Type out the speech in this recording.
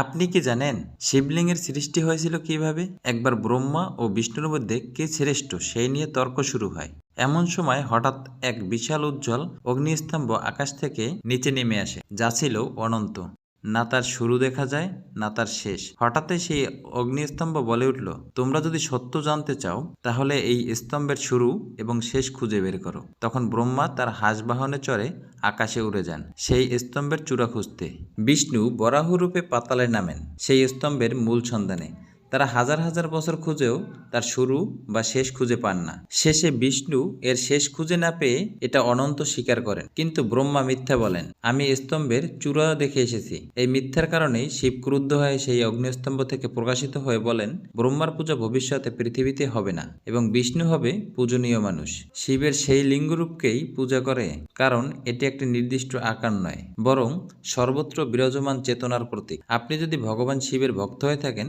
আপনি কি জানেন শিবলিঙ্গের সৃষ্টি হয়েছিল কীভাবে? একবার ব্রহ্মা ও বিষ্ণুর মধ্যে কে শ্রেষ্ঠ সেই নিয়ে তর্ক শুরু হয়। এমন সময় হঠাৎ এক বিশাল উজ্জ্বল অগ্নিস্তম্ভ আকাশ থেকে নিচে নেমে আসে, যা ছিল অনন্ত। না তার শুরু দেখা যায়, না তার শেষ। হঠাৎই সেই অগ্নিস্তম্ভ বলে উঠল, তোমরা যদি সত্য জানতে চাও, তাহলে এই স্তম্ভের শুরু এবং শেষ খুঁজে বের করো। তখন ব্রহ্মা তার হাঁসবাহনে চড়ে আকাশে উড়ে যান। সেই স্তম্ভের চূড়া খুঁজতে বিষ্ণু বরাহরূপে পাতালে নামেন। সেই স্তম্ভের মূল সন্ধানে তারা হাজার হাজার বছর খুঁজেও তার শুরু বা শেষ খুঁজে পান না। শেষে বিষ্ণু এর শেষ খুঁজে না পেয়ে এটা অনন্ত স্বীকার করেন। কিন্তু ব্রহ্মা মিথ্যা বলেন, আমি স্তম্ভের চূড়া দেখে এসেছি। এই মিথ্যার কারণেই শিব ক্রুদ্ধ হয়ে সেই অগ্নিস্তম্ভ থেকে প্রকাশিত হয়ে বলেন, ব্রহ্মার পূজা ভবিষ্যতে পৃথিবীতে হবে না এবং বিষ্ণু হবে পূজনীয় মানুষ। শিবের সেই লিঙ্গরূপকেই পূজা করে, কারণ এটি একটি নির্দিষ্ট আকার নয়, বরং সর্বত্র বিরাজমান চেতনার প্রতীক। আপনি যদি ভগবান শিবের ভক্ত হয়ে থাকেন